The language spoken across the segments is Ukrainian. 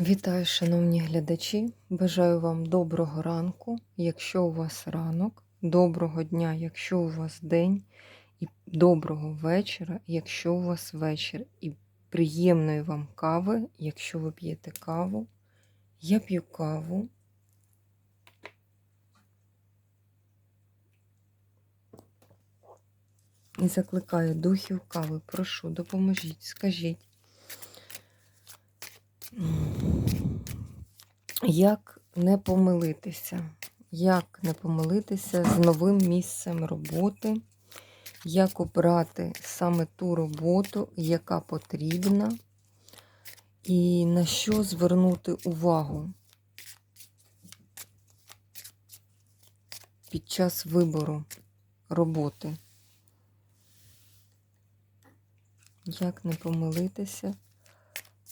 Вітаю, шановні глядачі! Бажаю вам доброго ранку, якщо у вас ранок, доброго дня, якщо у вас день, і доброго вечора, якщо у вас вечір, і приємної вам кави, якщо ви п'єте каву. Я п'ю каву. І закликаю духів кави. Прошу, допоможіть, скажіть. Як не помилитися? Як не помилитися з новим місцем роботи? Як обрати саме ту роботу, яка потрібна, і на що звернути увагу під час вибору роботи? Як не помилитися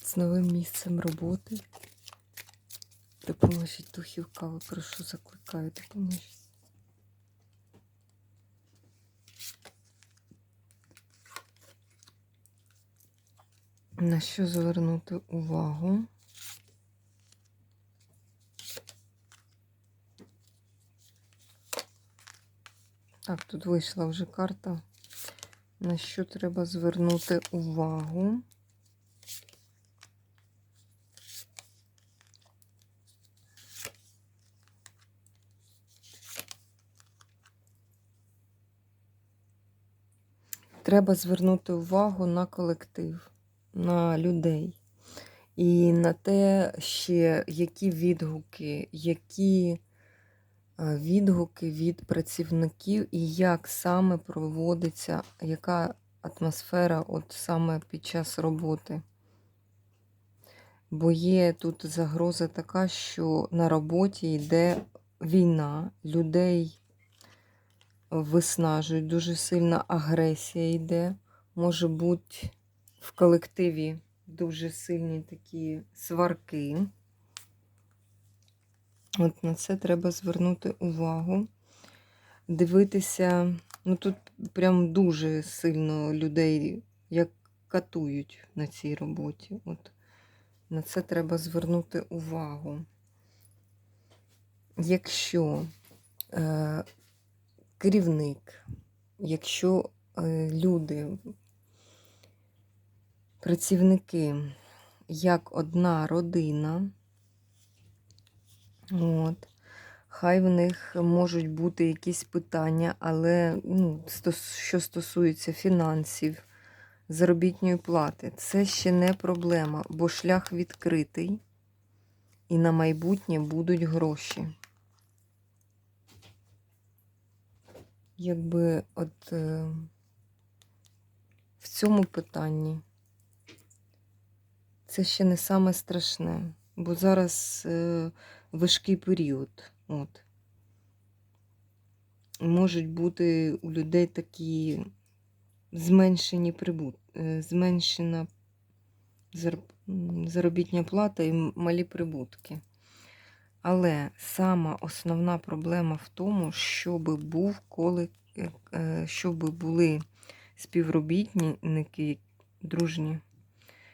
з новим місцем роботи? Допоможіть духів кави, прошу, закликаю, допоможіть. На що звернути увагу? Так, тут вийшла вже карта. На що треба звернути увагу? Треба звернути увагу на колектив, на людей. І на те, ще які відгуки, які е, відгуки від працівників, і як саме проводиться, яка атмосфера от саме під час роботи. Бо є тут загроза така, що на роботі йде війна, людей виснажують, дуже сильна агресія йде. Може бути в колективі дуже сильні такі сварки. От на це треба звернути увагу. Дивитися, ну тут прям дуже сильно людей як катують на цій роботі. От На це треба звернути увагу. Якщо е, керівник, якщо е, люди, працівники, як одна родина, от, хай в них можуть бути якісь питання, але ну, що стосується фінансів, заробітної плати, це ще не проблема, бо шлях відкритий і на майбутнє будуть гроші. Якби от е, в цьому питанні це ще не саме страшне, бо зараз е, важкий період. От. Можуть бути у людей такі зменшені прибут, е, зменшена заробітня плата і малі прибутки. Але сама основна проблема в тому, щоб був коли, е, е, щоб були співробітники дружні,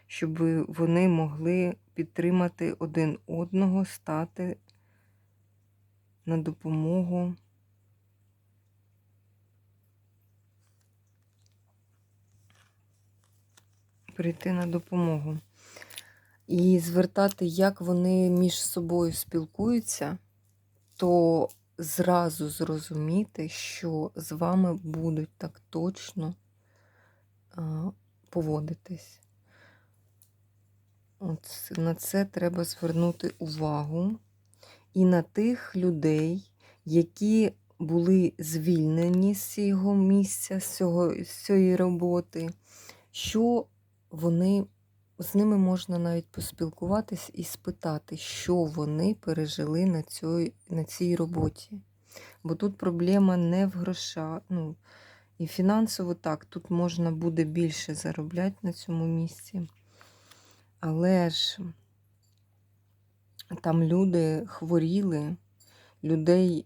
щоб вони могли підтримати один одного, стати на допомогу. Прийти на допомогу і звертати, як вони між собою спілкуються, то зразу зрозуміти, що з вами будуть так точно поводитись. От На це треба звернути увагу. І на тих людей, які були звільнені з цього місця, з, цього, з цієї роботи, що вони з ними можна навіть поспілкуватись і спитати, що вони пережили на цій, на цій роботі. Бо тут проблема не в грошах. Ну, І фінансово так, тут можна буде більше заробляти на цьому місці. Але ж там люди хворіли, людей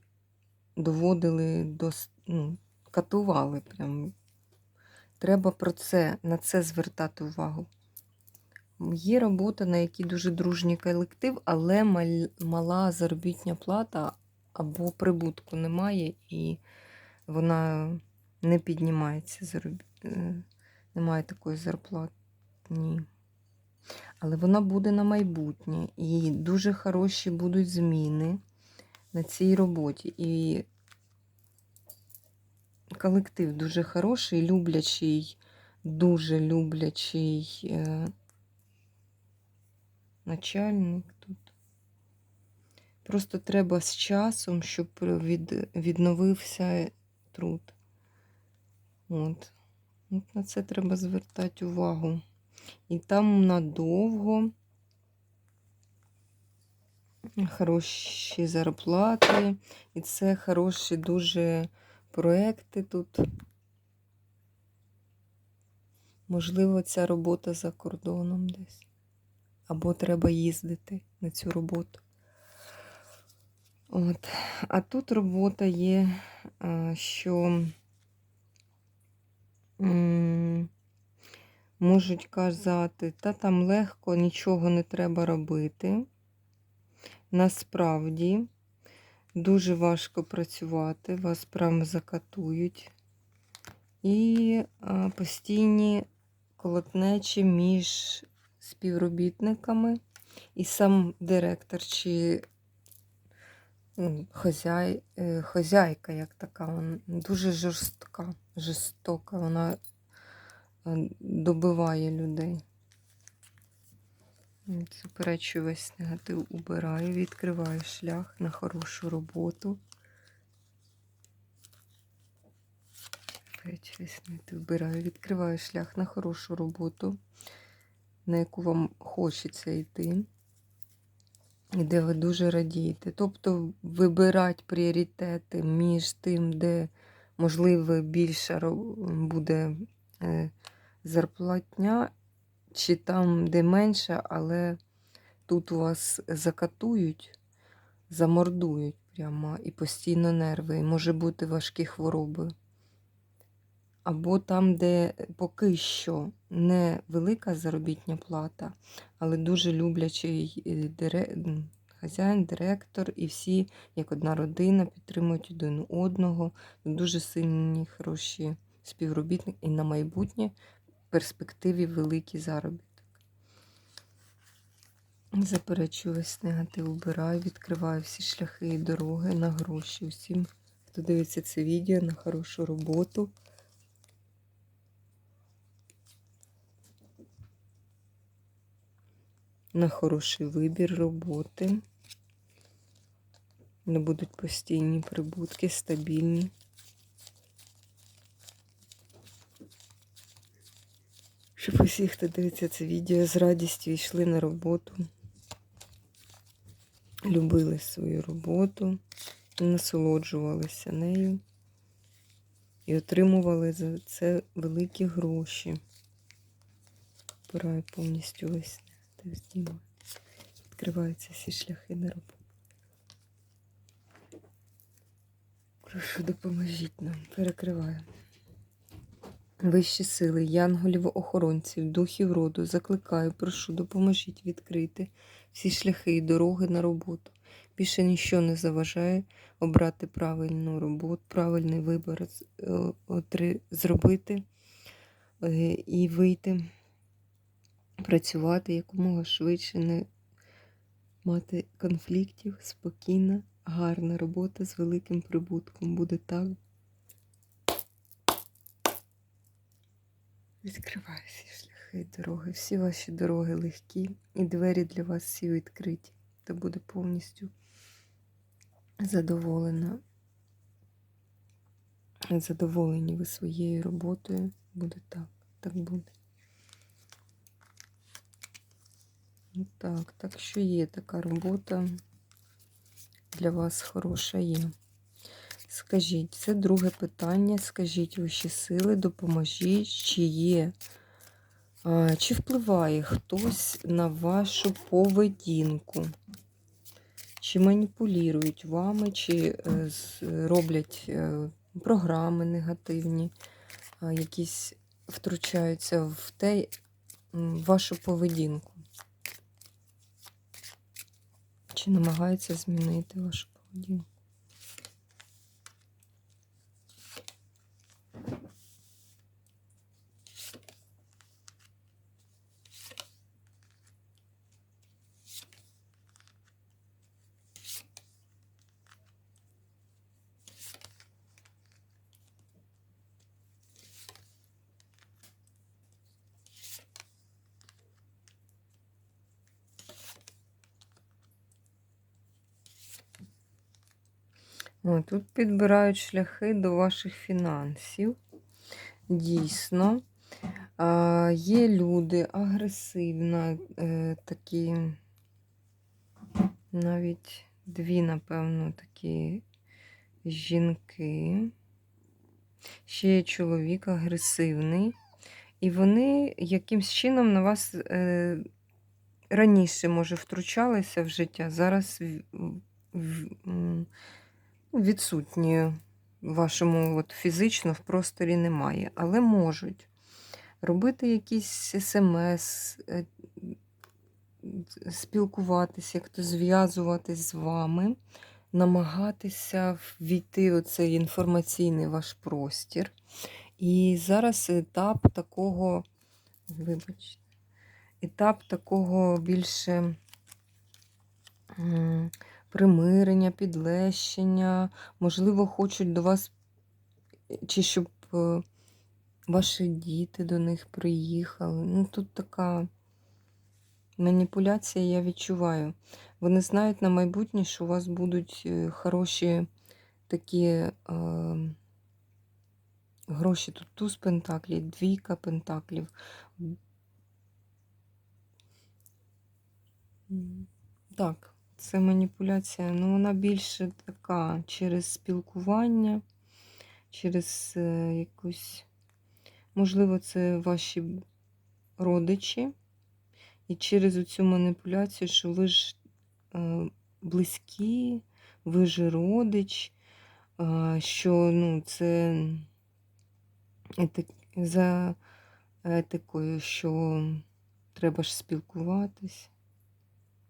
доводили до ну, катували. Прям. Треба про це, на це звертати увагу. Є робота, на якій дуже дружній колектив, але мала заробітня плата або прибутку немає, і вона не піднімається. зароб- е, Немає такої зарплати. Ні. Але вона буде на майбутнє. І дуже хороші будуть зміни на цій роботі. І колектив дуже хороший, люблячий, дуже люблячий е, начальник тут. Просто треба з часом, щоб від, відновився труд. От. От на це треба звертати увагу. І там надовго хороші зарплати, і це хороші дуже проекти тут. Можливо, ця робота за кордоном десь. Або треба їздити на цю роботу. От. А тут робота є, що можуть казати, та там легко, нічого не треба робити. Насправді дуже важко працювати, вас прямо закатують. І постійні колотнечі між співробітниками і сам директор чи ну, хозяй, е, хозяйка як така, вона дуже жорстка, жорстока, вона е, добиває людей. Заперечую весь негатив, убираю, відкриваю шлях на хорошу роботу. Весь негатив, вбираю, відкриваю шлях на хорошу роботу, на яку вам хочеться йти, і де ви дуже радієте. Тобто вибирати пріоритети між тим, де, можливо, більша буде е, зарплатня, чи там, де менше, але тут вас закатують, замордують прямо і постійно нерви, і може бути важкі хвороби. Або там, де поки що не велика заробітня плата, але дуже люблячий е, дире... хазяїн, директор, і всі, як одна родина, підтримують один одного. Дуже сильні, хороші співробітники і на майбутнє перспективі великий заробіток. Заперечую весь негатив, убираю, відкриваю всі шляхи і дороги на гроші. Усім, хто дивиться це відео, на хорошу роботу. На хороший вибір роботи. Не будуть постійні прибутки, стабільні. Щоб усі, хто дивиться це відео, з радістю йшли на роботу, любили свою роботу, насолоджувалися нею і отримували за це великі гроші. Пираю повністю весь негатив знімаю. Відкриваються всі шляхи на роботу. Прошу, допоможіть нам. Перекриваємо. Вищі сили, янголів, охоронців, духів роду, закликаю, прошу, допоможіть відкрити всі шляхи і дороги на роботу. Більше ніщо не заважає обрати правильну роботу, правильний вибір е, зробити е, і вийти, працювати якомога швидше, не мати конфліктів, спокійна, гарна робота з великим прибутком. Буде так. Відкриваю всі шляхи, дороги, всі ваші дороги легкі, і двері для вас всі відкриті. Та буде повністю задоволена. Задоволені ви своєю роботою. Буде так. Так буде. Ну Так, так що є така робота для вас хороша є. Скажіть, це друге питання. Скажіть вищі сили, допоможіть, чи є, а, чи впливає хтось на вашу поведінку? Чи маніпулюють вами, чи е, роблять е, програми негативні, якісь втручаються в те, вашу поведінку. Чи намагається змінити вашу поведінку? О, тут підбирають шляхи до ваших фінансів. Дійсно. А, є люди агресивна, е, такі, навіть дві, напевно, такі жінки. Ще є чоловік агресивний. І вони якимсь чином на вас е, раніше, може, втручалися в життя, зараз в, в, відсутні в вашому от, фізично в просторі немає, але можуть робити якісь смс, е, спілкуватися, як то зв'язуватись з вами, намагатися ввійти в цей інформаційний ваш простір. І зараз етап такого, вибачте, етап такого більше примирення, підлещення, можливо, хочуть до вас, чи щоб е, ваші діти до них приїхали. Ну, тут така маніпуляція, я відчуваю. Вони знають на майбутнє, що у вас будуть е, хороші такі е, гроші. Тут туз пентаклів, двійка пентаклів. Так, це маніпуляція, ну вона більше така через спілкування, через е, якусь, можливо, це ваші родичі. І через цю маніпуляцію, що ви ж е, близькі, ви ж родич, що ну, це етик, за етикою, що треба ж спілкуватись.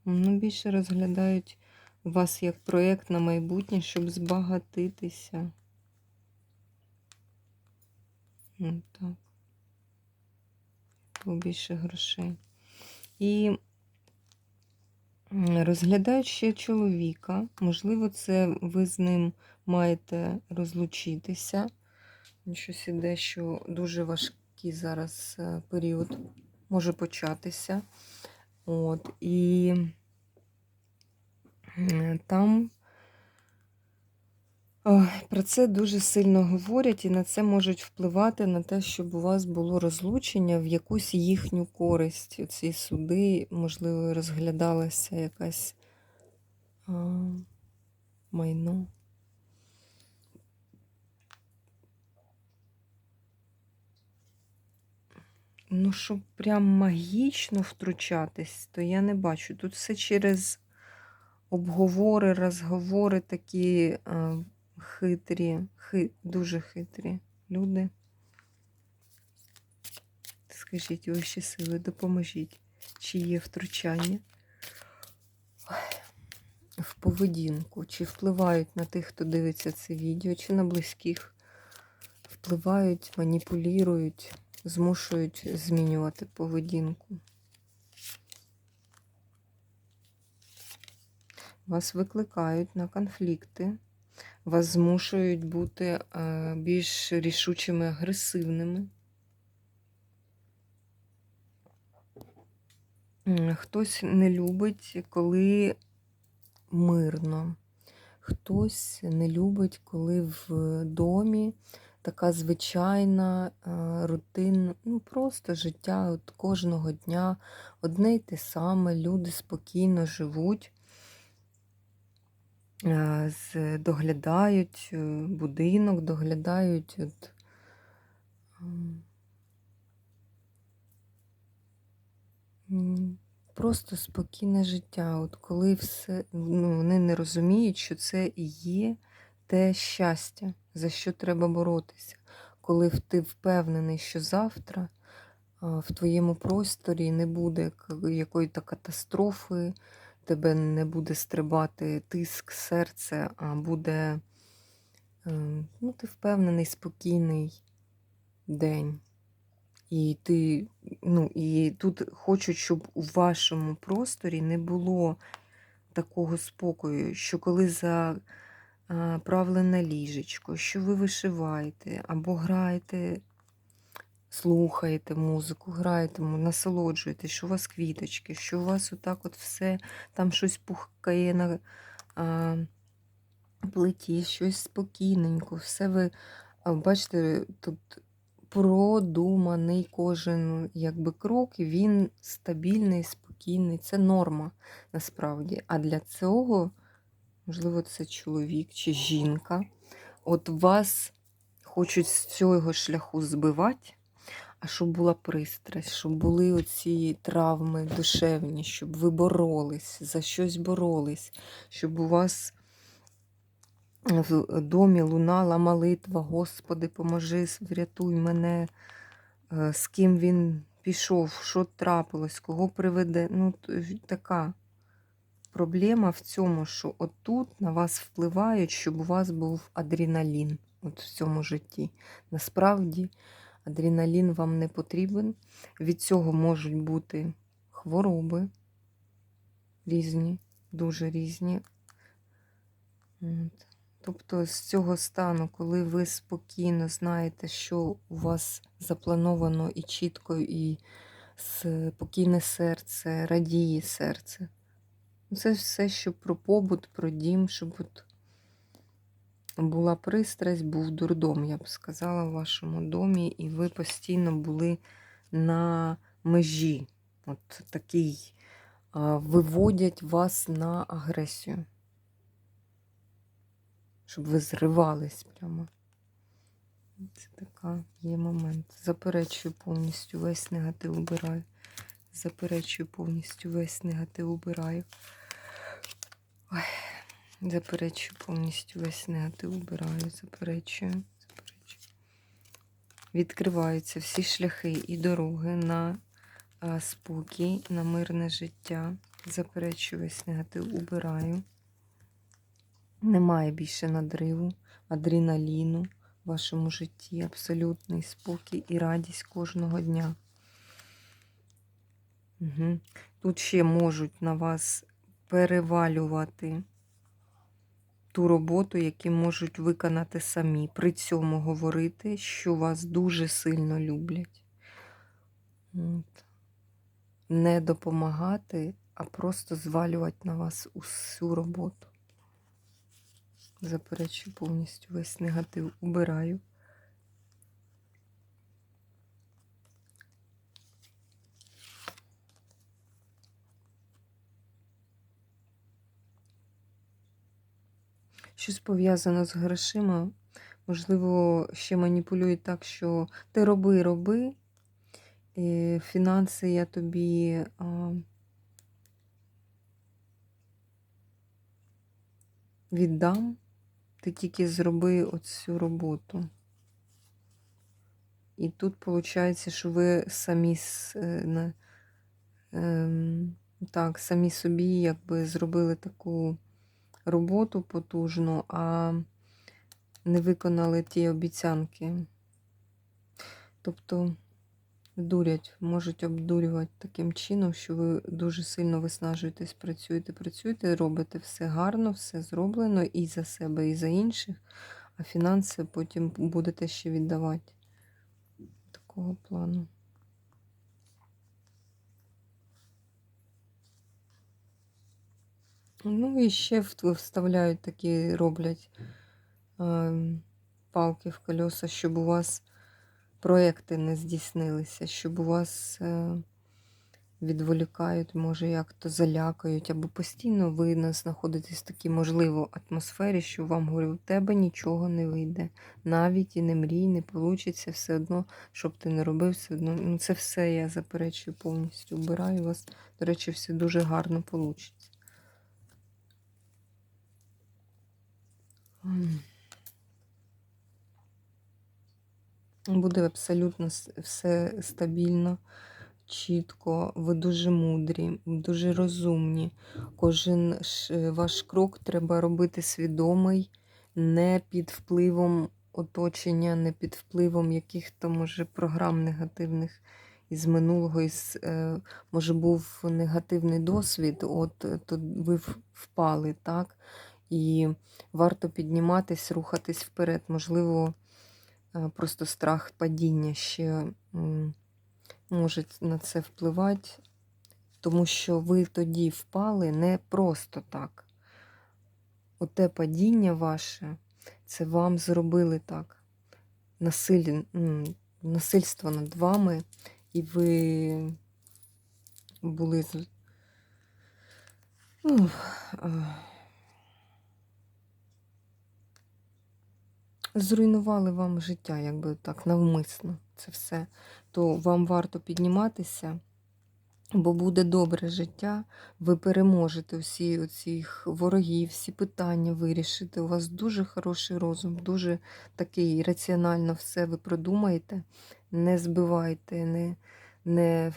Ну, більше розглядають вас як проєкт на майбутнє, щоб збагатитися. Ну, так. Побільше грошей. І розглядають ще чоловіка. Можливо, це ви з ним маєте розлучитися. Щось іде, що дуже важкий зараз е, період може початися. От, і там про це дуже сильно говорять, і на це можуть впливати на те, щоб у вас було розлучення в якусь їхню користь. Ці суди, можливо, розглядалася якась а, майно. Ну, щоб прям магічно втручатись, то я не бачу. Тут все через обговори, розговори такі а, хитрі, хи, дуже хитрі люди. Скажіть, вищі сили, допоможіть, чи є втручання в поведінку, чи впливають на тих, хто дивиться це відео, чи на близьких. Впливають, маніпулюють, змушують змінювати поведінку. Вас викликають на конфлікти, вас змушують бути е, більш рішучими, агресивними. Хтось не любить, коли мирно. Хтось не любить, коли в домі така звичайна, е, рутинна, ну просто життя от кожного дня одне й те саме, люди спокійно живуть, доглядають е, будинок, доглядають от, м, м, просто спокійне життя. От коли все, ну, вони не розуміють, що це і є те щастя, за що треба боротися. Коли ти впевнений, що завтра в твоєму просторі не буде якої-то катастрофи, тебе не буде стрибати тиск, серце, а буде е, ну, ти впевнений, спокійний день. І ти, ну, і тут хочуть, щоб у вашому просторі не було такого спокою, що коли заправлене ліжечко, що ви вишиваєте або граєте, слухаєте музику, граєте, насолоджуєтесь, що у вас квіточки, що у вас отак от все, там щось пухкає на а, плиті, щось спокійненько, все ви бачите, тут продуманий кожен якби крок, і він стабільний, спокійний. Це норма насправді. А для цього, можливо, це чоловік чи жінка. От вас хочуть з цього шляху збивати, а щоб була пристрасть, щоб були оці травми душевні, щоб ви боролись, за щось боролись, щоб у вас в домі лунала молитва, Господи, поможи, врятуй мене, е, з ким він пішов, що трапилось, кого приведе. Ну, така проблема в цьому, що отут на вас впливають, щоб у вас був адреналін от в цьому житті. Насправді адреналін вам не потрібен. Від цього можуть бути хвороби різні, дуже різні. От. Тобто з цього стану, коли ви спокійно знаєте, що у вас заплановано і чітко, і спокійне серце, радіє серце. Це все, що про побут, про дім, щоб от була пристрасть, був дурдом, я б сказала, в вашому домі, і ви постійно були на межі. От такий виводять вас на агресію щоб ви зривались прямо. Це така є момент. Заперечую повністю весь негатив убираю. Заперечую повністю весь негатив убираю. Ой. Заперечую повністю весь негатив убираю. Заперечую. Заперечую. Відкриваються всі шляхи і дороги на а, спокій, на мирне життя. Заперечую весь негатив убираю. Немає більше надриву, адреналіну в вашому житті, абсолютний спокій і радість кожного дня. Угу. Тут ще можуть на вас перевалювати ту роботу, яку можуть виконати самі. При цьому говорити, що вас дуже сильно люблять. От. Не допомагати, а просто звалювати на вас усю роботу. Заперечую повністю весь негатив убираю. Щось пов'язано з грошима. Можливо, ще маніпулюють так, що ти роби, роби. І фінанси я тобі віддам. Ти тільки зроби оцю роботу. І тут виходить, що ви самі е, ем, так, самі собі якби зробили таку роботу потужну, а не виконали ті обіцянки. Тобто дурять, можуть обдурювати таким чином, що ви дуже сильно виснажуєтесь, працюєте, працюєте, робите все гарно, все зроблено і за себе, і за інших, а фінанси потім будете ще віддавати. Такого плану. Ну і ще вставляють такі, роблять ем, палки в колеса, щоб у вас проекти не здійснилися, щоб у вас е, відволікають, може, як-то залякають, або постійно ви знаходитесь в такій, можливо, атмосфері, що вам говорю, у тебе нічого не вийде. Навіть і не мрій, не вийде, все одно, щоб ти не робив, все одно. Ну, це все я заперечую повністю. Убираю вас. До речі, все дуже гарно вийде. Буде абсолютно все стабільно, чітко. Ви дуже мудрі, дуже розумні. Кожен ваш крок треба робити свідомий, не під впливом оточення, не під впливом яких-то, може, програм негативних із минулого, із, е, може, був негативний досвід, от е, то ви впали, так? І варто підніматись, рухатись вперед. Можливо, е, просто страх падіння ще може на це впливати, тому що ви тоді впали не просто так. Оте падіння ваше, це вам зробили так. Насиль... Насильство над вами, і ви були. з- Ну, е, зруйнували вам життя, якби так, навмисно це все. То вам варто підніматися, бо буде добре життя. Ви переможете всі оцих ворогів, всі питання вирішите. У вас дуже хороший розум, дуже такий раціонально все ви продумаєте. Не збивайте, не, не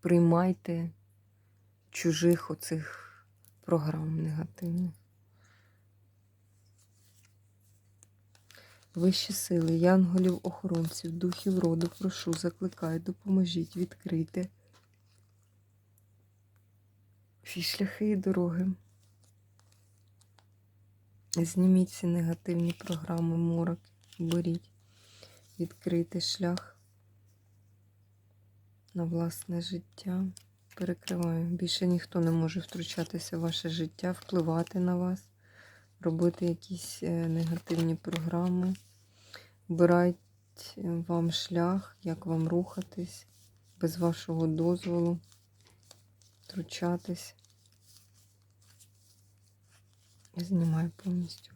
приймайте чужих оцих програм негативних. Вищі сили, янголів, охоронців, духів роду, прошу, закликаю, допоможіть, відкрити всі шляхи і дороги. Зніміть всі негативні програми, морок, беріть, відкрити шлях на власне життя. Перекриваю. Більше ніхто не може втручатися в ваше життя, впливати на вас, робити якісь е, негативні програми. Обирайте вам шлях, як вам рухатись, без вашого дозволу, втручатись. Знімаю повністю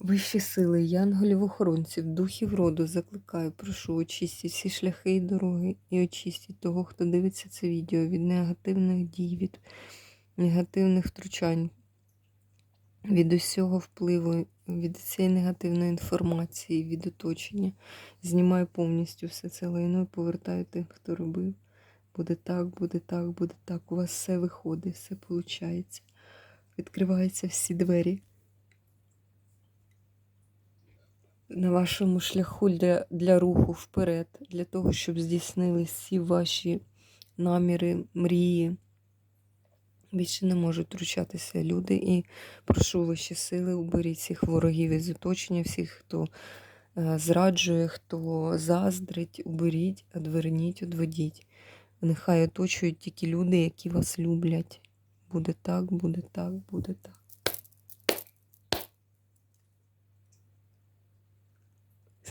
Вищі сили, янголів, охоронців, духів роду закликаю, прошу, очистіть всі шляхи і дороги і очистіть того, хто дивиться це відео від негативних дій, від негативних втручань, від усього впливу, від цієї негативної інформації, від оточення. Знімаю повністю все це лайно і повертаю тим, хто робив. Буде так, буде так, буде так. У вас все виходить, все виходить. Відкриваються всі двері. На вашому шляху для, для руху вперед, для того, щоб здійснились всі ваші наміри, мрії. Більше не можуть втручатися люди. І прошу ваші сили, уберіть всіх ворогів із оточення, всіх, хто е, зраджує, хто заздрить, уберіть, одверніть, одведіть. Нехай оточують тільки люди, які вас люблять. Буде так, буде так, буде так.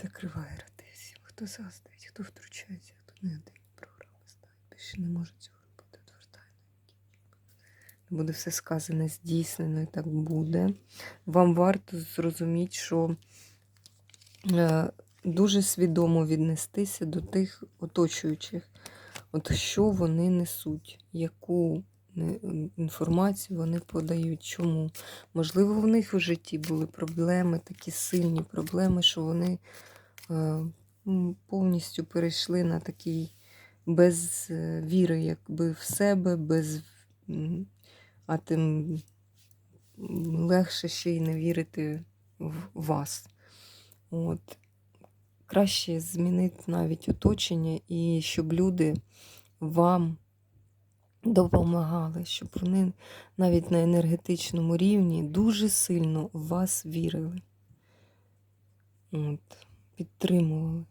Закриває роти. Хто заздрить, хто втручається, хто не негативні програми ставить. Більше не може цього робити. Отвертає на Буде все сказане, здійснено і так буде. Вам варто зрозуміти, що е, дуже свідомо віднестися до тих оточуючих, от що вони несуть, яку інформацію вони подають. Чому? Можливо, в них у житті були проблеми, такі сильні проблеми, що вони е, повністю перейшли на такий без е, віри, якби в себе, без, а тим легше ще й не вірити в вас. От. Краще змінити навіть оточення і щоб люди вам допомагали, щоб вони навіть на енергетичному рівні дуже сильно в вас вірили. От, підтримували.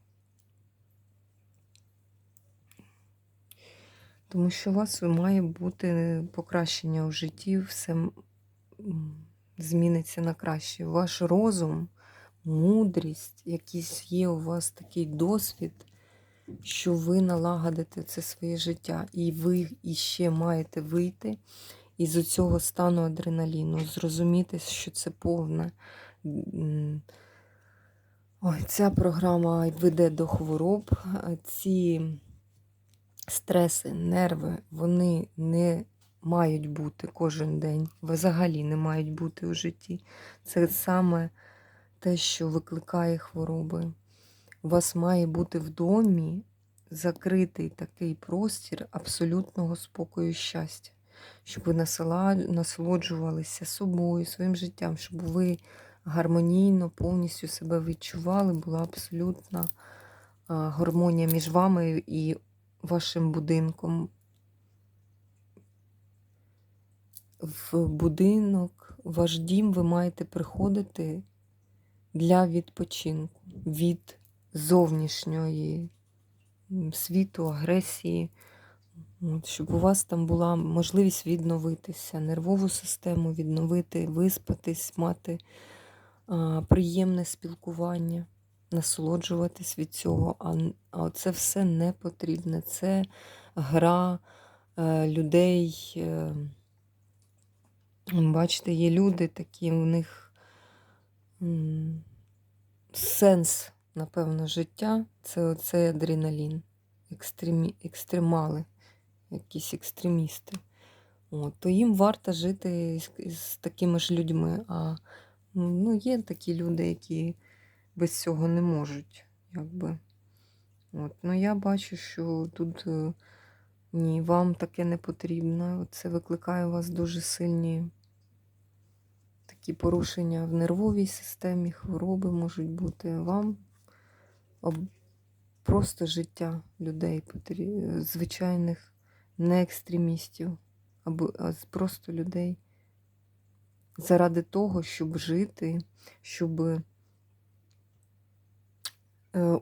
Тому що у вас має бути покращення у житті, все зміниться на краще. Ваш розум, мудрість, якийсь є у вас такий досвід, що ви налагодите це своє життя, і ви іще маєте вийти із цього стану адреналіну, зрозуміти, що це повне. Ой, ця програма веде до хвороб. Ці стреси, нерви, вони не мають бути кожен день, взагалі не мають бути у житті. Це саме те, що викликає хвороби. У вас має бути в домі закритий такий простір абсолютного спокою і щастя, щоб ви насолоджувалися собою, своїм життям, щоб ви гармонійно, повністю себе відчували, була абсолютна гармонія між вами і вашим будинком. В будинок, ваш дім ви маєте приходити для відпочинку від зовнішньої світу, агресії, От, щоб у вас там була можливість відновитися, нервову систему відновити, виспатись, мати а, приємне спілкування, насолоджуватись від цього. А, а це все не потрібне. Це гра е, людей. Е, бачите, є люди такі, у них сенс, напевно, життя це оцей адреналін, екстремі, екстремали, якісь екстремісти. От, то їм варто жити з, з такими ж людьми. А ну, є такі люди, які без цього не можуть. Якби. От, ну, я бачу, що тут е, ні, вам таке не потрібно. Це викликає у вас дуже сильні такі порушення в нервовій системі, хвороби можуть бути. Вам просто життя людей, звичайних не екстремістів, а просто людей. Заради того, щоб жити, щоб е,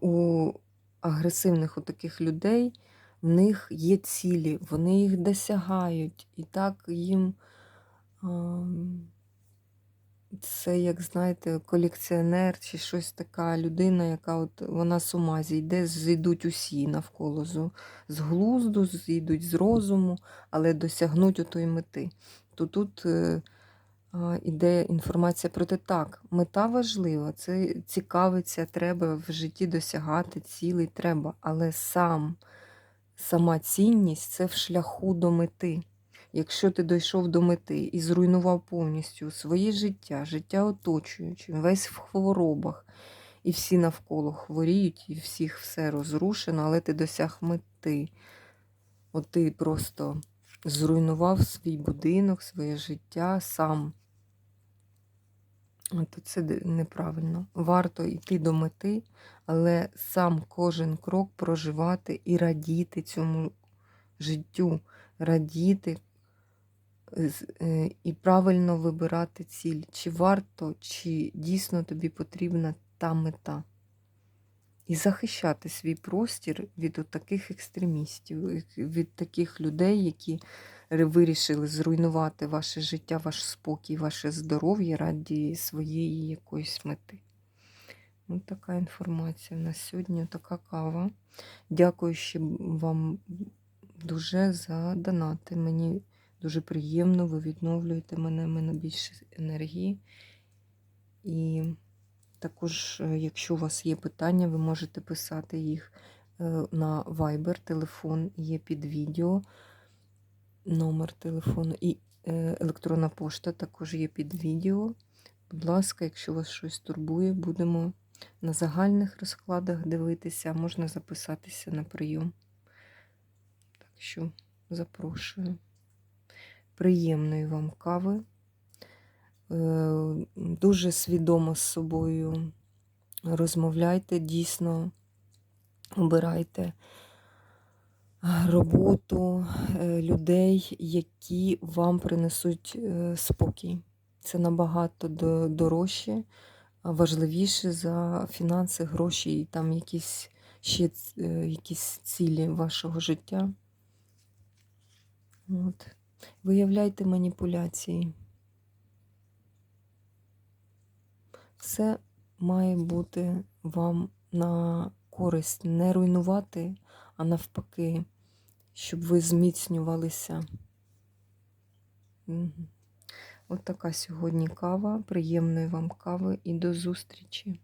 у агресивних у таких людей в них є цілі, вони їх досягають. І так їм це, як знаєте, колекціонер чи щось така людина, яка от вона з ума зійде, зійдуть усі навколо з, з глузду, зійдуть з розуму, але досягнуть отої мети. То тут е, а, іде інформація про те, так, мета важлива, це цікавиться, треба в житті досягати цілей, треба, але сам, сама цінність це в шляху до мети. Якщо ти дійшов до мети і зруйнував повністю своє життя, життя оточуюче, весь в хворобах, і всі навколо хворіють, і всіх все розрушено, але ти досяг мети. От ти просто зруйнував свій будинок, своє життя сам. То це неправильно. Варто йти до мети, але сам кожен крок проживати і радіти цьому життю, радіти і правильно вибирати ціль. Чи варто, чи дійсно тобі потрібна та мета. І захищати свій простір від таких екстремістів, від таких людей, які вирішили зруйнувати ваше життя, ваш спокій, ваше здоров'я раді своєї якоїсь мети. Ось така інформація. У нас сьогодні така кава. Дякую ще вам дуже за донати. Мені дуже приємно, ви відновлюєте мене, в мене більше енергії. І також, е, якщо у вас є питання, ви можете писати їх е, на Viber, телефон є під відео, номер телефону і е, електронна пошта також є під відео. Будь ласка, якщо вас щось турбує, будемо на загальних розкладах дивитися, можна записатися на прийом. Так що запрошую. Приємної вам кави. Е, Дуже свідомо з собою розмовляйте, дійсно обирайте е, роботу е, людей, які вам принесуть спокій. Це набагато дорожче, важливіше за фінанси, гроші і там якісь ще якісь цілі вашого життя. От. Виявляйте маніпуляції. Все має бути вам на користь, не руйнувати, а навпаки, щоб ви зміцнювалися. От така сьогодні кава. Приємної вам кави і до зустрічі!